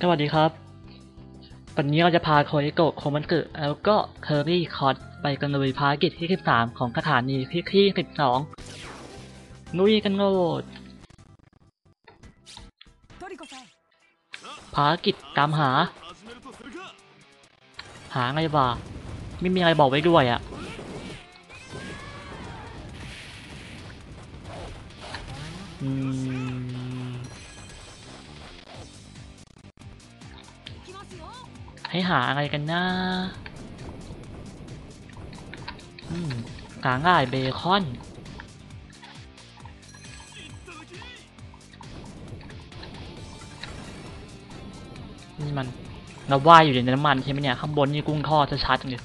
สวัสดีครับ วันนี้เราจะพาโคเอโกะโคมันเกิแล้วก็เคอร์รี่คอร์ดไปกันเลยภารกิจที่ 13 ของสถานีที่ที่12นุยกันโลดภารกิจตามหา หาไงบ่าไม่มีอะไรบอกไว้ด้วยอะอืม ให้หาอะไรกันนะอืมหาง่ายเบคอน นี่มันเราว่ายอยู่ในน้ำมันใช่ไหมเนี่ย ข้างบนนี่กุ้งทอดชัดๆเลย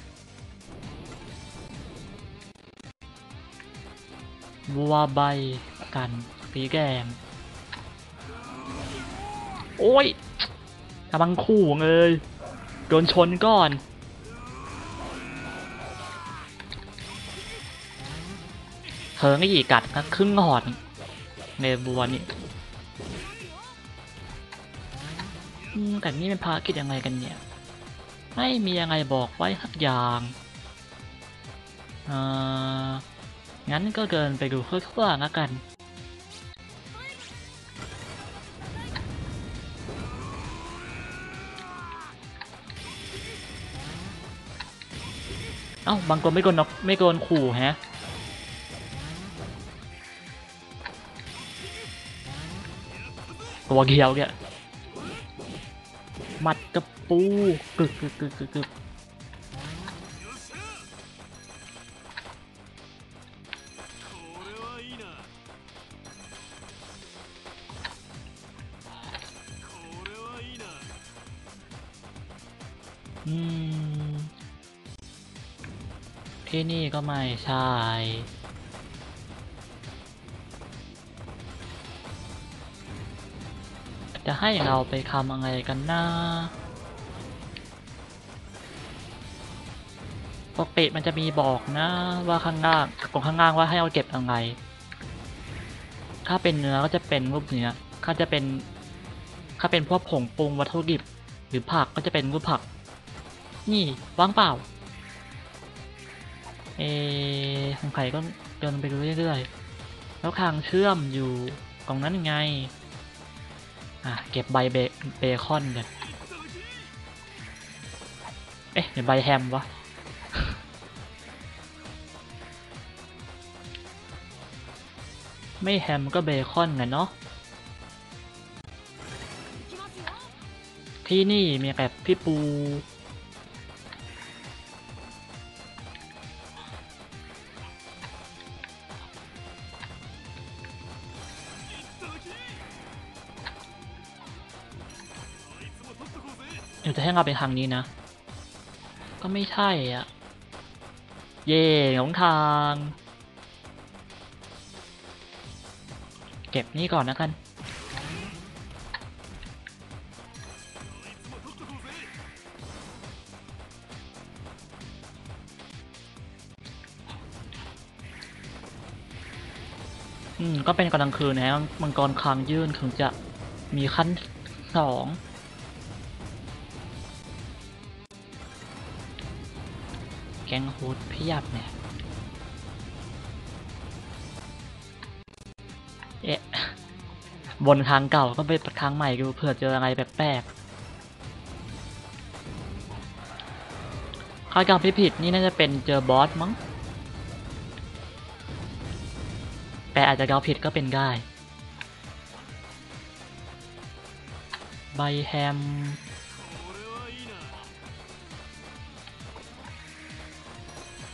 บัวใบกันสีแดงโอ้ยกำลังขู่เลย โดนชนก่อนเธอไม่หยีกัดก็ครึ่งหอดในบัวนี่แต่นี่เป็นภารกิจยังไงกันเนี่ย ไม่มียังไงบอกไว้สักอย่างอ่างั้นก็เดินไปดูทั่วๆแล้วกัน เอ้าบางคนไม่โดนน็อกไม่โดนขู่แฮะตัวเกียวเนี่ยมัดกระปูกึกกึกกึกกึกกึกอืม ที่นี่ก็ไม่ใช่ จะให้เราไปทำอะไรกันนะปกติมันจะมีบอกนะ ว่าข้างล่างตรงข้างล่างว่าให้เอาเก็บอะไรถ้าเป็นเนื้อก็จะเป็นรูปเนื้อถ้าจะเป็นถ้าเป็นพวกผงปรุงวัตถุดิบ หรือผักก็จะเป็นรูปผัก นี่ว่างเปล่า เอทางไข่ก็โยนไปเรื่อยๆ แล้วคางเชื่อมอยู่กล่องนั้นไง อะ เก็บใบเบคอนกันเอ๊ะเดี๋ยวใบแฮมวะ ไม่แฮมก็เบคอนไงเนาะ ที่นี่มีแบบพี่ปู ให้เราไปทางนี้นะ ก็ไม่ใช่อะ เย่หลงทาง เก็บนี่ก่อนนะกัน อืม ก็เป็นกำลังคืนนะมังกรคางยื่นถึงจะมีขั้นสอง แกงฮูดเพียบเนี่ยเอ๊ะบนทางเก่าก็ไปทางใหม่ดูเผื่อเจออะไรแปลกๆคาดการณ์ผิดนี่น่าจะเป็นเจอบอสมั้ง แต่อาจจะเดาผิดก็เป็นได้ ใบแฮม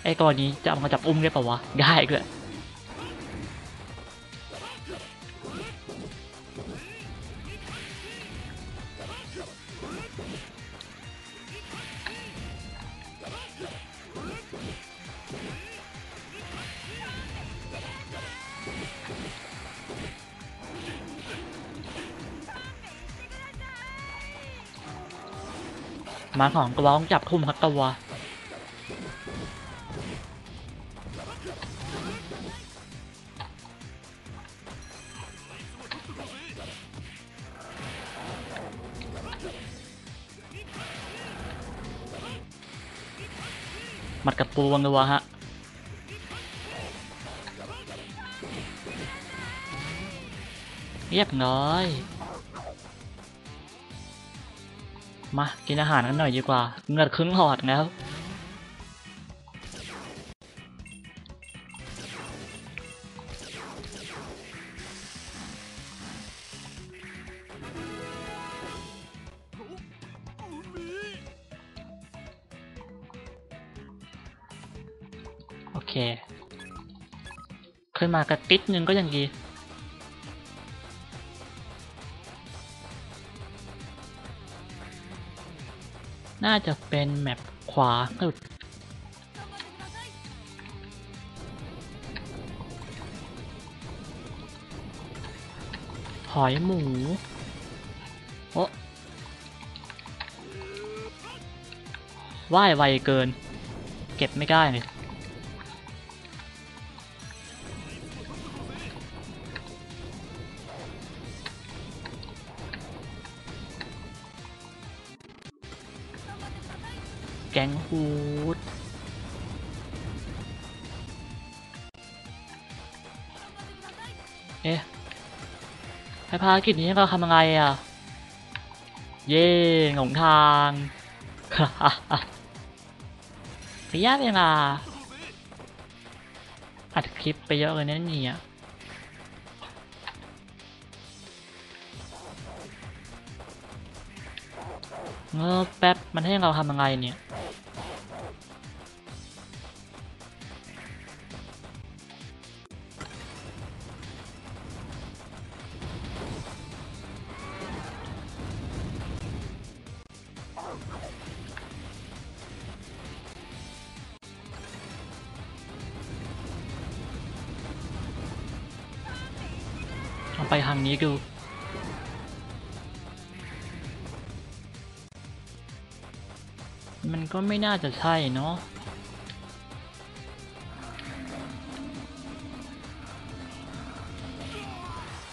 ไอ้ตัวนี้จะมาจับอุ้มได้ปะวะ ได้ด้วยมาของกระวองจับทุ่มครับตัว หมัดกับปูวังรัวฮะเรียบร้อย มากินอาหารกันหน่อยดีกว่าเงือดครึ่งหลอดแล้ว เค ขึ้นมากระติดนึงก็ยังดี น่าจะเป็นแมปขวาสุดหอยหมูโอะว่ายไวเกิน เก็บไม่ได้เลย แก๊งฮูดเอ๊ะให้ภารกิจนี้เราทำยังไงอะ เย่หลงทางระยะเวลาอัดคลิปไปเยอะเลยนะเนี่ยเงอแป๊บ มันให้เราทำยังไงเนี่ย ไปทางนี้ดู มันก็ไม่น่าจะใช่เนาะ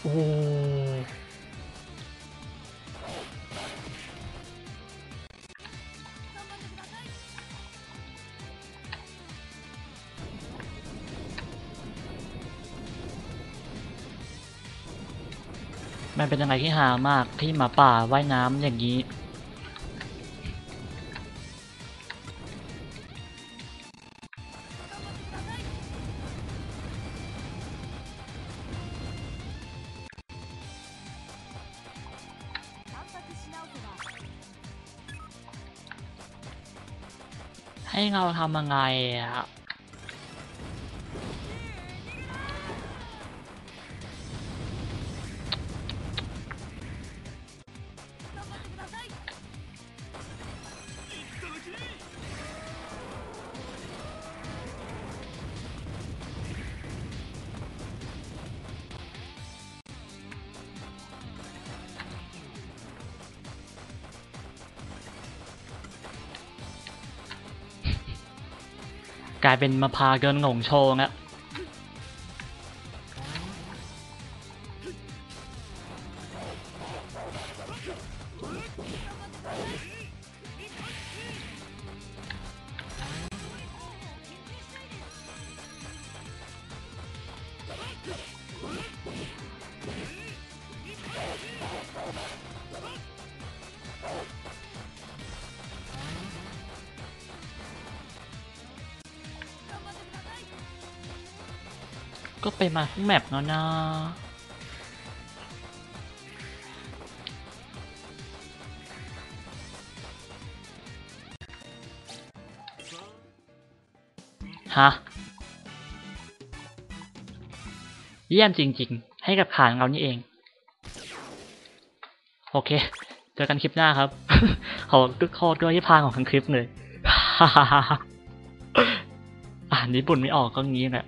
โอ้ มันเป็นอะไรที่หามากที่หมาป่าว่ายน้ำอย่างนี้ ให้เราทำยังไงอะ กลายเป็นมาพาเกินหลงโชว์แล้ ก็ไปมาทั้งแมปแล้วนะฮะเยี่ยมจริงๆ ให้กับขานเรานี่เอง โอเค เจอกันคลิปหน้าครับขอโคตรด้วยที่พางของทั้งคลิปเลย อ่านญี่ปุ่นไม่ออกก็งี้แหละ